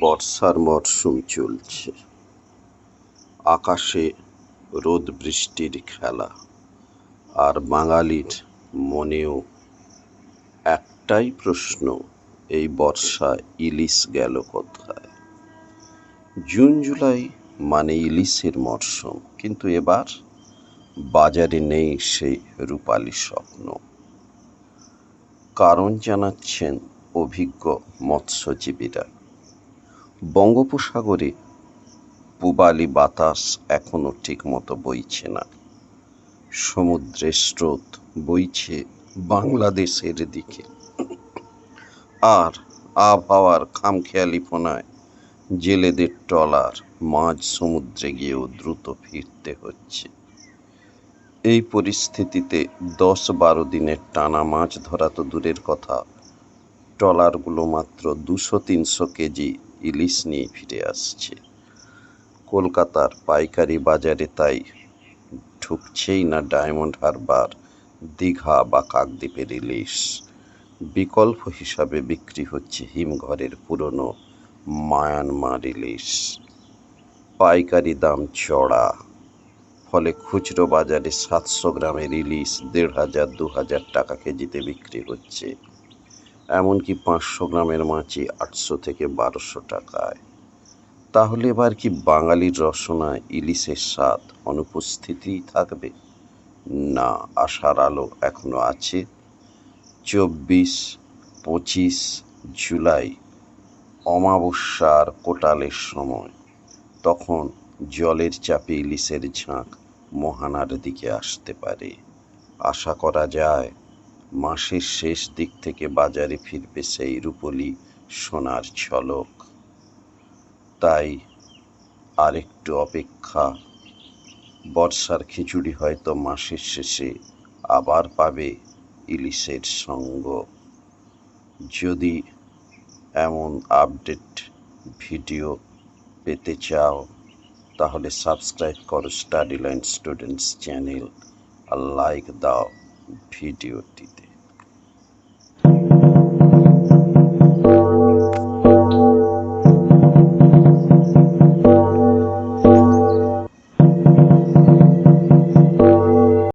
বর্ষার মরশুম চলছে। আকাশে রোদ বৃষ্টির খেলা, আর বাঙালির মনেও একটাই প্রশ্ন, এই বর্ষা ইলিশ গেল কোথায়? জুন, জুলাই মানে ইলিশের মরশুম, কিন্তু এবার বাজারে নেই সেই রূপালী স্বপ্ন। কারণ জানাচ্ছেন অভিজ্ঞ মৎস্যজীবীরা। বঙ্গোপসাগরে পূবালি বাতাস এখনও ঠিকমতো বইছে না। সমুদ্রের স্রোত বইছে বাংলাদেশের দিকে। আর আবহাওয়ার খামখেয়ালিপনায় জেলেদের ট্রলার মাঝ সমুদ্রে গিয়েও দ্রুত ফিরতে হচ্ছে। এই পরিস্থিতিতে দশ বারো দিনের টানা মাছ ধরা তো দূরের কথা। ট্রলারগুলো মাত্র দুশো তিনশো কেজি ইলিশ নিয়ে ফিরে আসছে। কলকাতার পাইকারি বাজারে তাই ঢুকছেই না ডায়মন্ড হারবার, দীঘা বা কাকদ্বীপের ইলিশ। বিকল্প হিসাবে বিক্রি হচ্ছে হিমঘরের পুরনো মায়ানমার ইলিশ। পাইকারি দাম চড়া, ফলে খুচরো বাজারে সাতশো গ্রামের ইলিশ দেড় হাজার, দু হাজার টাকা কেজিতে বিক্রি হচ্ছে। এমনকি পাঁচশো গ্রামের মাছই আটশো থেকে বারোশো টাকায়। তাহলে এবার কি বাঙালির রসনায় ইলিশের স্বাদ অনুপস্থিতিই থাকবে? না, আশার আলো এখনও আছে। চব্বিশ, পঁচিশ জুলাই, অমাবস্যার কোটালের সময়। তখন জলের চাপে ইলিশের ঝাঁক মোহানার দিকে আসতে পারে। আশা করা যায় মাসের শেষ দিক থেকে বাজারে ফিরবে সেই রূপলি সোনার ঝলক। তাই আরেকটু অপেক্ষা। বর্ষার খিচুড়ি হয়তো মাসের শেষে আবার পাবে ইলিশের সঙ্গ। যদি এমন আপডেট ভিডিও পেতে চাও, তাহলে সাবস্ক্রাইব করো স্টাডি লাইন স্টুডেন্টস চ্যানেল আর লাইক দাও। ভিডিওটিতে।